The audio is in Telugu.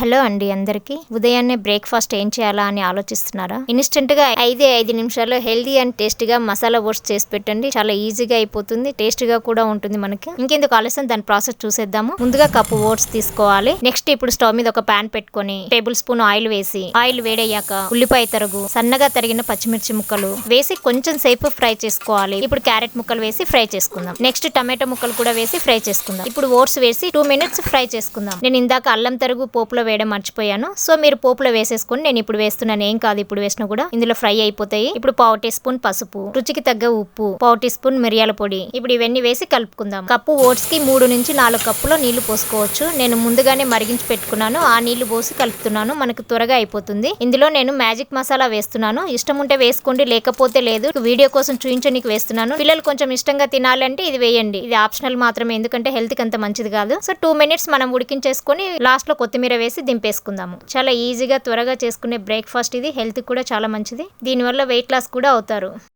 హలో అండి అందరికి. ఉదయాన్నే బ్రేక్ఫాస్ట్ ఏం చేయాలా అని ఆలోచిస్తున్నారా? ఇన్స్టెంట్గా ఐదే ఐదు నిమిషాల్లో హెల్దీ అండ్ టేస్ట్గా మసాలా ఓట్స్ చేసి పెట్టండి. చాలా ఈజీగా అయిపోతుంది. టేస్ట్గా కూడా ఉంటుంది మనకి. ఇంకెందుకు ఆలస్యం? దాని ప్రాసెస్ చూసేద్దాము. ముందుగా కప్పు ఓట్స్ తీసుకోవాలి. నెక్స్ట్ ఇప్పుడు స్టవ్ మీద ఒక పాన్ పెట్టుకొని టేబుల్ స్పూన్ ఆయిల్ వేసి ఆయిల్ వేడయ్యాక ఉల్లిపాయ తరుగు సన్నగా తరిగిన పచ్చిమిర్చి ముక్కలు వేసి కొంచెం సేపు ఫ్రై చేసుకోవాలి. ఇప్పుడు క్యారెట్ ముక్కలు వేసి ఫ్రై చేసుకుందాం. నెక్స్ట్ టమాటో ముక్కలు కూడా వేసి ఫ్రై చేసుకుందాం. ఇప్పుడు ఓట్స్ వేసి టూ మినిట్స్ ఫ్రై చేసుకుందాం. నేను ఇందాక అల్లం తరుగు పోపులో వేయడం మర్చిపోయాను. సో మీరు పోపులో వేసేసుకొని నేను ఇప్పుడు వేస్తున్నాను ఏం కాదు ఇప్పుడు వేసినా కూడా ఇందులో ఫ్రై అయిపోతాయి. ఇప్పుడు పావు టీ స్పూన్ పసుపు రుచికి తగ్గ ఉప్పు పావు టీ స్పూన్ మిరియాల పొడి. ఇప్పుడు ఇవన్నీ వేసి కలుపుకుందాం. కప్పు ఓట్స్కి మూడు నుంచి నాలుగు కప్పులో నీళ్ళు పోసుకోవచ్చు. నేను ముందుగానే మరిగించి పెట్టుకున్నాను. ఆ నీళ్ళు పోసి కలుపుతున్నాను. మనకు త్వరగా అయిపోతుంది. ఇందులో నేను మ్యాజిక్ మసాలా వేస్తున్నాను. ఇష్టం ఉంటే వేసుకోండి లేకపోతే లేదు. వీడియో కోసం చూపించడానికి వేస్తున్నాను. పిల్లలు కొంచెం ఇష్టంగా తినాలంటే ఇది వేయండి. ఇది ఆప్షనల్ మాత్రమే ఎందుకంటే హెల్త్కి అంత మంచిది కాదు. సో టూ మినిట్స్ మనం ఉడికించేసుకొని లాస్ట్లో కొత్తిమీర వేసి దింపేసుకుందాము. చాలా ఈజీగా త్వరగా చేసుకునే బ్రేక్ఫాస్ట్ ఇది. హెల్త్ కూడా చాలా మంచిది. దీనివల్ల వెయిట్ లాస్ కూడా అవుతారు.